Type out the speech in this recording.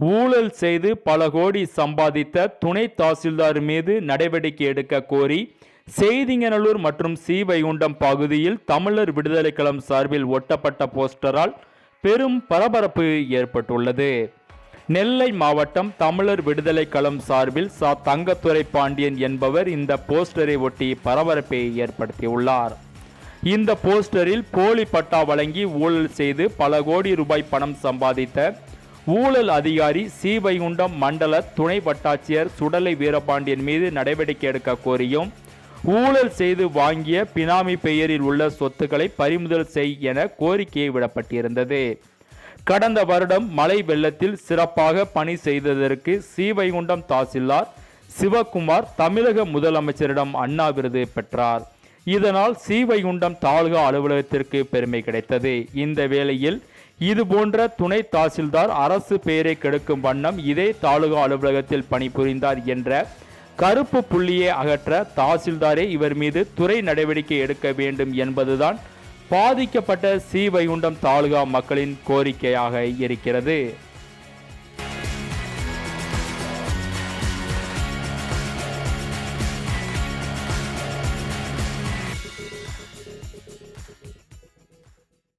ஊழல் செய்து பல கோடி சம்பாதித்த துணை தாசில்தார் மீது நடவடிக்கை எடுக்க கோரி செய்திங்கநல்லூர் மற்றும் ஸ்ரீவைகுண்டம் பகுதியில் தமிழர் விடுதலை களம் சார்பில் ஒட்டப்பட்ட போஸ்டரால் பெரும் பரபரப்பு ஏற்பட்டுள்ளது. நெல்லை மாவட்டம் தமிழர் விடுதலை களம் சார்பில் சா தங்கத்துரை பாண்டியன் என்பவர் இந்த போஸ்டரை ஒட்டி பரபரப்பை ஏற்படுத்தியுள்ளார். இந்த போஸ்டரில் போலி பட்டா வழங்கி ஊழல் செய்து பல கோடி ரூபாய் பணம் சம்பாதித்த ஊழல் அதிகாரி ஸ்ரீவைகுண்டம் மண்டல துணை வட்டாட்சியர் சுடலை வீரபாண்டியன் மீது நடவடிக்கை எடுக்க கோரியும் ஊழல் செய்து வாங்கிய பினாமி பெயரில் உள்ள சொத்துக்களை பறிமுதல் செய் என கோரிக்கை விடப்பட்டிருந்தது. கடந்த வருடம் மழை வெள்ளத்தில் சிறப்பாக பணி செய்ததற்கு ஸ்ரீவைகுண்டம் தாசில்தார் சிவகுமார் தமிழக முதலமைச்சரிடம் அண்ணா விருது பெற்றார். இதனால் ஸ்ரீவைகுண்டம் தாலுகா அலுவலகத்திற்கு பெருமை கிடைத்தது. இந்த வேளையில் இது போன்ற துணை தாசில்தார் அரசு பெயரை கெடுக்கும் வண்ணம் இதே தாலுகா அலுவலகத்தில் பணிபுரிந்தார் என்ற கருப்பு புள்ளியை அகற்ற தாசில்தாரே இவர் மீது துறை நடவடிக்கை எடுக்க வேண்டும் என்பதுதான் பாதிக்கப்பட்ட ஸ்ரீவைகுண்டம் தாலுகா மக்களின் கோரிக்கையாக இருக்கிறது.